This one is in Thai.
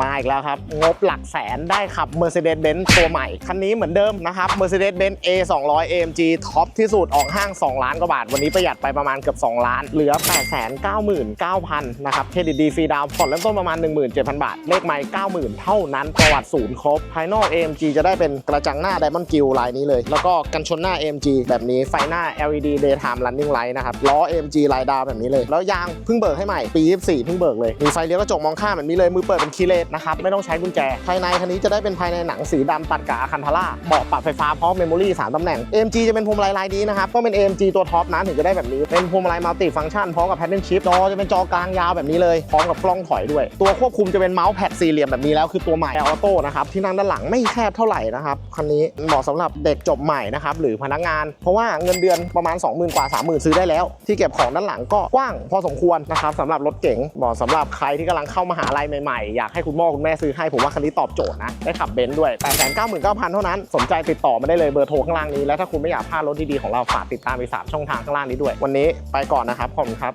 มาอีกแล้วครับ งบหลักแสนได้ขับ Mercedes-Benz ตัวใหม่ คันนี้เหมือนเดิมนะครับ Mercedes-Benz A 2 0 0 AMG ท็อปที่สุดออกห้าง 2 ล้านกว่าบาท วันนี้ประหยัดไปประมาณเกือบ 2 ล้าน เหลือ 899,000 นะครับ เครดิตดีฟรีดาวผ่อนเริ่มต้นประมาณ 17,000 บาท เลขไมล์90,000 เท่านั้นประวัติศูนย์ครบ ภายนอก AMG จะได้เป็นกระจังหน้า Diamond Grill ลายนี้เลย แล้วก็กันชนหน้า AMG แบบนี้ไฟหน้า LED Daytime Running Light นะครับล้อ AMG ลายดาวแบบนี้เลย แล้วยางเพิ่งเบิกให้ใหม่ปี 24เพิ่งเบิกเลยมีไฟเลี้ยวกระจกมองข้ามแบบนี้เลยมือเปิดเป็นคีเลสนะครับไม่ต้องใช้กุญแจ ภายในคันนี้จะได้เป็นภายในหนังสีดำตัดกับอาคันทาร่าเบาะปรับไฟฟ้าพร้อมเมมโมรี่3ตำแหน่ง AMG จะเป็นพวงมาลัยลายนี้นะครับก็เป็น AMG ตัวท็อปนะถึงจะได้แบบนี้เป็นพวงมาลัยมัลติฟังก์ชันพร้อมกับแพทเทิร์นชิพจอจะเป็นจอกลางยาวแบบนี้เลยพร้อมกับกล้องถอยด้วย ตัวควบคุมจะเป็นเมาส์แพดสี่เหลี่ยมแบบนี้แล้วคือตัวใหม่ออโต้นะครับที่นั่งด้านหลังไม่แคบเท่าไหร่นะครับคันนี้เหมาะสำหรับเด็กจบใหม่นะครับหรือพนักงาน เพราะว่าเงินเดือนประมาณ 20,000 กว่า 30,000 ซื้อได้แล้ว ที่เก็บของด้านหลังก็กว้างพอสมควรนะครับสำหรับรถเก๋งเหมาะสำหรับใครที่กำลังเข้ามหาลัยใหม่ๆอยากให้คุณพ่อคุณแม่ซื้อให้ผมว่าคันนี้ตอบโจทย์นะ ได้ขับเบนซ์ด้วย 899,000 เท่านั้น สนใจติดต่อมาได้เลยเบอร์โทรข้างล่างนี้ และถ้าคุณไม่อยากพลาดรถดีๆของเราฝากติดตามอีสามช่องทางข้างล่างนี้ด้วย วันนี้ไปก่อนนะครับ ขอบคุณครับ